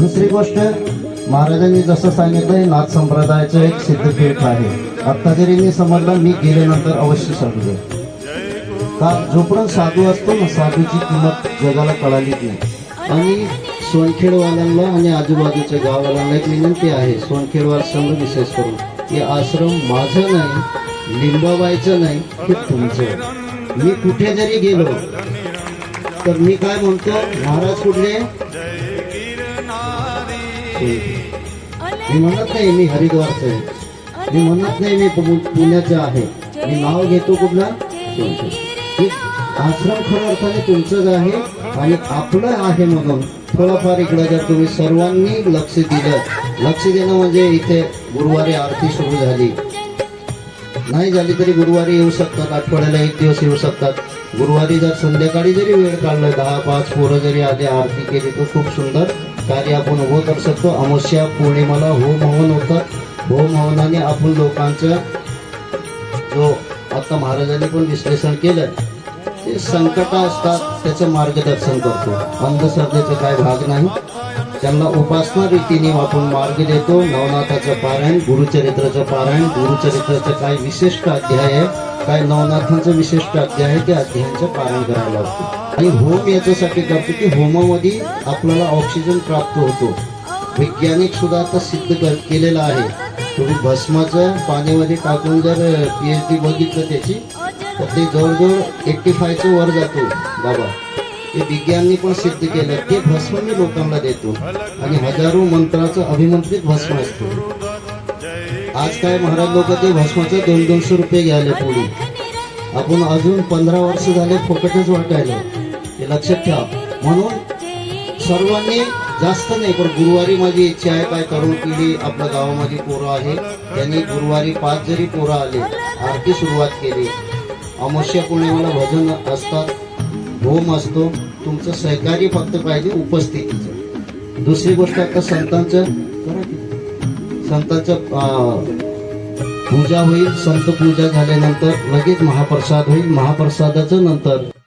दुसरी गोष्ट महाराजांनी जसं सांगितलंय नाथ संप्रदायाचं एक सिद्धपीठ आहे. आत्ता जरी मी समजलं मी गेल्यानंतर अवश्य समजेल का जोपर्यंत साधू असतो ना साधूची किंमत जगाला कळाली नाही. आणि सोनखेडवाल्यांना आणि आजूबाजूच्या गावाला एक विनंती आहे सोनखेडवाल संघ विशेष करून. हे आश्रम माझं नाही लिंबाबाईचं नाही हे तुमचं आहे. मी कुठे जरी गेलो तर मी काय म्हणतो महाराज कुठले? मी म्हणत नाही मी हरिद्वारचं आहे. मी म्हणत नाही मी पुण्याचं आहे. मी नाव घेतो कुठला? आश्रम खऱ्या अर्थाने तुमचंच आहे आणि आपलं आहे म्हणून थोडंफार इकडं जर तुम्ही सर्वांनी लक्ष दिलं. लक्ष देणं म्हणजे इथे गुरुवारी आरती सुरू झाली. नाही झाली तरी गुरुवारी येऊ शकतात आठवड्याला एक दिवस येऊ शकतात. गुरुवारी जर संध्याकाळी जरी वेळ काढला दहा पाच पोरं जरी आले आरती केली तर खूप सुंदर. कार्य आपण उभं करू शकतो अमावस्या पौर्णिमाला होम हवन होतं. होम हवनाने आपण लोकांचं जो आता महाराजांनी पण विश्लेषण केलं ते संकट असतात त्याचं मार्गदर्शन करतो. अंधश्रद्धेचा काय भाग नाही. त्यांना उपासना रीतीने आपण मार्ग देतो. नवनाथाचं पारायण गुरुचरित्राचं पारायण. गुरुचरित्राचं काय विशिष्ट अध्याय आहे? काय नवनाथांचं विशिष्ट अध्याय आहे? त्या अध्यायांचं पारायण करायला लागतं आणि होम याच्यासाठी करतो की होमामध्ये आपल्याला ऑक्सिजन प्राप्त होतो. वैज्ञानिक सुद्धा आता सिद्ध कर केलेलं आहे. तुम्ही भस्माचं पाण्यामध्ये टाकून जर पी एच डी बघितलं त्याची तर ते जवळजवळ एट्टी फायचं वर जातो. बाबा ते विज्ञानने पण सिद्ध केलं ते भस्म मी लोकांना देतो. आणि हजारो मंत्राचं अभिमंत्रित भस्म असतो. आज काय महाराज लोक ते भस्माचे दोन दोनशे रुपये घ्यायला पुढे. आपण अजून पंधरा वर्ष झाले फुकटच वाटायला. हे लक्षात ठेवा. म्हणून सर्वांनी जास्त नाही पण गुरुवारी माझी इच्छा आहे काय तरुण पिढी आपल्या गावामध्ये पोरं आहे. त्यांनी गुरुवारी पाच जरी पोरं आले आरती सुरुवात केली. अमावस्या पौर्णिमेला भजन असतात. होम असतो तुमचं सहकार्य फक्त पाहिजे उपस्थितीचं. दुसरी गोष्ट आता संतांचं संतांचं पूजा होईल संत पूजा झाल्यानंतर लगेच महाप्रसाद होईल महाप्रसादाचं नंतर